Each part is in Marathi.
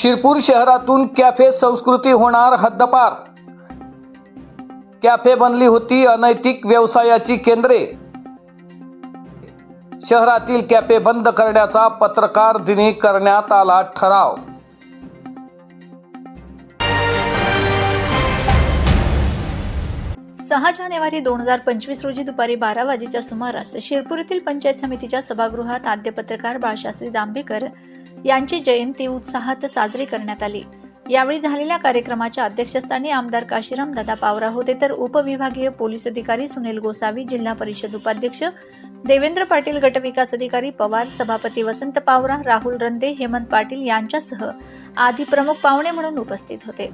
शिरपूर शहरातून कॅफे संस्कृती होणार हद्दपार. कॅफे बनली होती अनैतिक व्यवसायाची केंद्रे. शहरातील कॅफे बंद करण्याचा पत्रकार दिनी करण्यात आला ठराव. सहा जानेवारी दोन हजार पंचवीस रोजी दुपारी बारा वाजेच्या सुमारास शिरपूर येथील पंचायत समितीच्या सभागृहात आद्य पत्रकार बाळशास्त्री जांभेकर यांची जयंती उत्साहात साजरी करण्यात आली. यावेळी झालेल्या कार्यक्रमाच्या अध्यक्षस्थानी आमदार काशीराम दादा पावरा होते तर उपविभागीय पोलीस अधिकारी सुनील गोसावी जिल्हा परिषद उपाध्यक्ष देवेंद्र पाटील गटविकास अधिकारी पवार सभापती वसंत पावरा राहुल रंदे हेमंत पाटील यांच्यासह आदी प्रमुख पाहुणे म्हणून उपस्थित होते.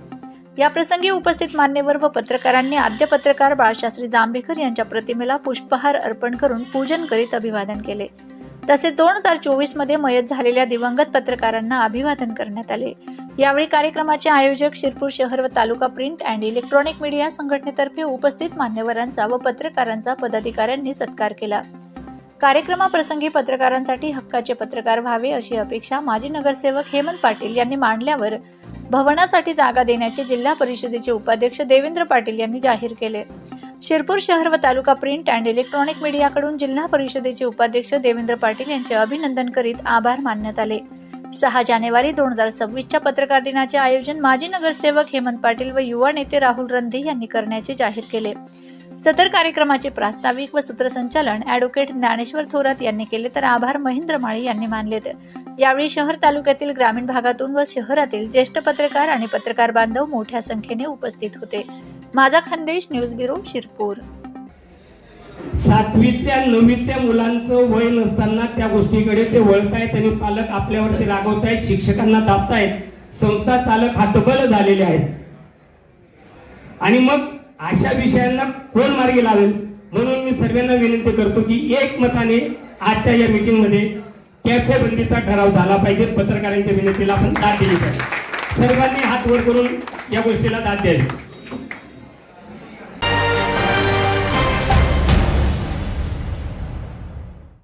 या प्रसंगी उपस्थित मान्यवर व पत्रकारांनी आद्य पत्रकार बाळशास्त्री जांभेकर यांच्या प्रतिमेला पुष्पहार अर्पण करून पूजन करीत अभिवादन केले. तसेच दोन हजार चोवीसमध्ये मयत झालेल्या दिवंगत पत्रकारांना अभिवादन करण्यात आले. यावेळी कार्यक्रमाचे आयोजक शिरपूर शहर व तालुका प्रिंट अँड इलेक्ट्रॉनिक मीडिया संघटनेतर्फे उपस्थित मान्यवरांचा व पत्रकारांचा पदाधिकाऱ्यांनी सत्कार केला. कार्यक्रमाप्रसंगी पत्रकारांसाठी हक्काचे पत्रकार व्हावे अशी अपेक्षा माजी नगरसेवक हेमंत पाटील यांनी मांडल्यावर भवनासाठी जागा देण्याचे जिल्हा परिषदेचे उपाध्यक्ष देवेंद्र पाटील यांनी जाहीर केले. शिरपूर शहर व तालुका प्रिंट अँड इलेक्ट्रॉनिक मीडियाकडून जिल्हा परिषदेचे उपाध्यक्ष देवेंद्र पाटील यांचे अभिनंदन करीत आभार मानण्यात आले. सहा जानेवारी दोन हजार सव्वीसच्या पत्रकार दिनाचे आयोजन माजी नगरसेवक हेमंत पाटील व युवा नेते राहुल रंधे यांनी करण्याचे जाहीर केले. सदर कार्यक्रमाचे प्रास्ताविक व सूत्रसंचालन ॲडव्होकेट ज्ञानेश्वर थोरात यांनी केले तर आभार महेंद्र माळी यांनी मानलेत. यावेळी शहर तालुक्यातील ग्रामीण भागातून व शहरातील ज्येष्ठ पत्रकार आणि पत्रकार बांधव मोठ्या संख्येने उपस्थित होते. माझा खानदेश न्यूज ब्युरो शिरपूर. सातवीतल्या नववीतल्या मुलांचं वय नसताना त्या गोष्टीकडे ते वळतायत आणि पालक आपल्यावरती रागवतायत शिक्षकांना दाबतायत संस्था चालक हातबल झालेले आहेत. आणि मग अशा विषयांना कोण मार्गी लावेल? म्हणून मी सर्वांना विनंती करतो की एकमताने आजच्या या मीटिंगमध्ये कॅफे बंदीचा ठराव झाला पाहिजे. पत्रकारांच्या विनंतीला आपण दाद दिली पाहिजे. सर्वांनी हात वर करून या गोष्टीला दाद द्यावी.